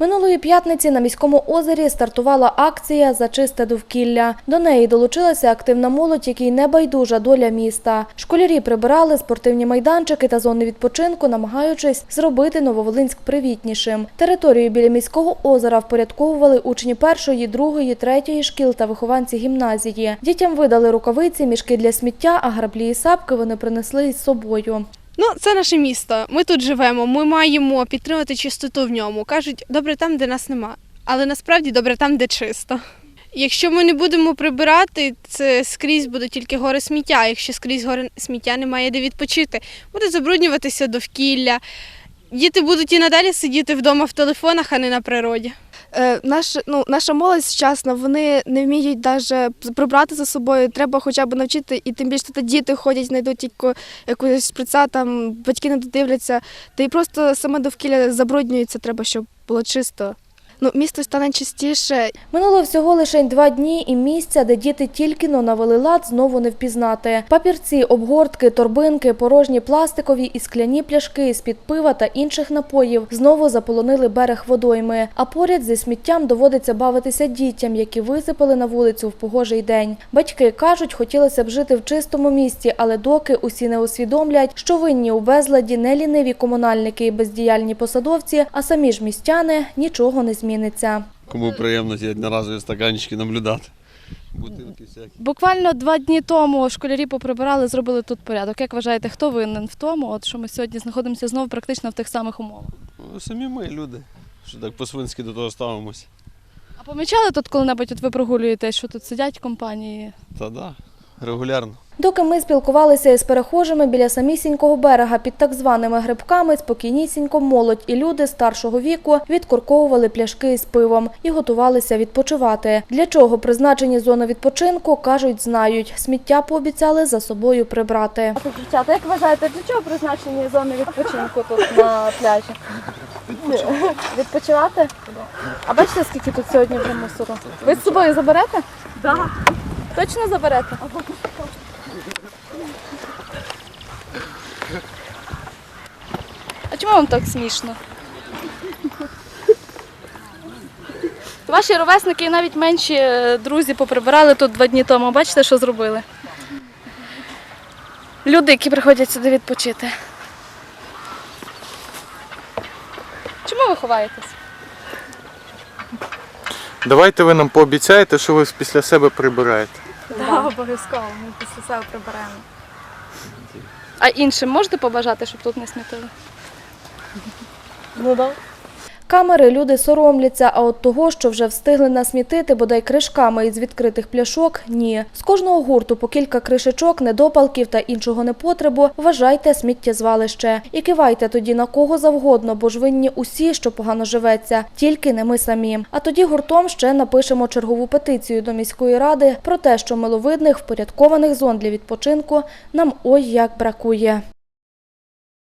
Минулої п'ятниці на міському озері стартувала акція за чисте довкілля. До неї долучилася активна молодь, якій не байдужа доля міста. Школярі прибирали спортивні майданчики та зони відпочинку, намагаючись зробити Нововолинськ привітнішим. Територію біля міського озера впорядковували учні першої, другої, третьої шкіл та вихованці гімназії. Дітям видали рукавиці, мішки для сміття, а граблі і сапки вони принесли із собою. Ну, це наше місто. Ми тут живемо. Ми маємо підтримати чистоту в ньому. Кажуть, добре там, де нас нема. Але насправді добре там, де чисто. Якщо ми не будемо прибирати, це скрізь буде тільки гори сміття. Якщо скрізь гори сміття немає де відпочити, буде забруднюватися довкілля. Діти будуть і надалі сидіти вдома в телефонах, а не на природі. Е, наш, ну, наша молодь сучасна, вони не вміють навіть прибрати за собою. Треба хоча б навчити, і тим більше тут діти ходять, знайдуть тільки якусь шприца, там батьки не додивляться. Та й просто саме довкілля забруднюється, треба, щоб було чисто. Ну, місто стане чистіше, Минуло всього лише два дні і місця, де діти тільки но навели лад, знову не впізнати. Папірці, обгортки, торбинки, порожні пластикові і скляні пляшки з-під пива та інших напоїв знову заполонили берег водойми. А поряд зі сміттям доводиться бавитися дітям, які висипали на вулицю в погожий день. Батьки кажуть, хотілося б жити в чистому місті, але доки усі не усвідомлять, що винні у безладі не ліниві комунальники і бездіяльні посадовці, а самі ж містяни, нічого не зміниться. Кому приємно ті одноразові стаканчики наблюдати. Бутилки всякі. Буквально два дні тому школярі поприбирали, зробили тут порядок. Як вважаєте, хто винен в тому, от що ми сьогодні знаходимося знову практично в тих самих умовах? Ну, самі ми люди, що так по-свинськи до того ставимося. А помічали тут коли-небудь, от ви прогулюєтесь, що тут сидять компанії? Та да, регулярно. Доки ми спілкувалися із перехожими біля самісінького берега під так званими грибками, спокійнісінько молодь і люди старшого віку відкорковували пляшки із пивом і готувалися відпочивати. Для чого призначені зони відпочинку, кажуть, знають. Сміття пообіцяли за собою прибрати. Дівчата, як вважаєте, для чого призначені зони відпочинку тут на пляжі? Відпочивати? А бачите, скільки тут сьогодні вже мусору? Ви з собою заберете? Так. Точно заберете? А чому вам так смішно? Ваші ровесники і навіть менші е, друзі поприбирали тут два дні тому. Бачите, що зробили? Люди, які приходять сюди відпочити. Чому ви ховаєтесь? Давайте ви нам пообіцяєте, що ви після себе прибираєте. Так, обов'язково. Ми після себе приберемо. А іншим можете побажати, щоб тут не смітили? Ну так. Камери люди соромляться, а от того, що вже встигли насмітити бодай кришками із відкритих пляшок, ні. З кожного гурту по кілька кришечок, недопалків та іншого непотребу вважайте сміттєзвалище. І кивайте тоді на кого завгодно, бо ж винні усі, що погано живеться, тільки не ми самі. А тоді гуртом ще напишемо чергову петицію до міської ради про те, що миловидних впорядкованих зон для відпочинку нам ой як бракує.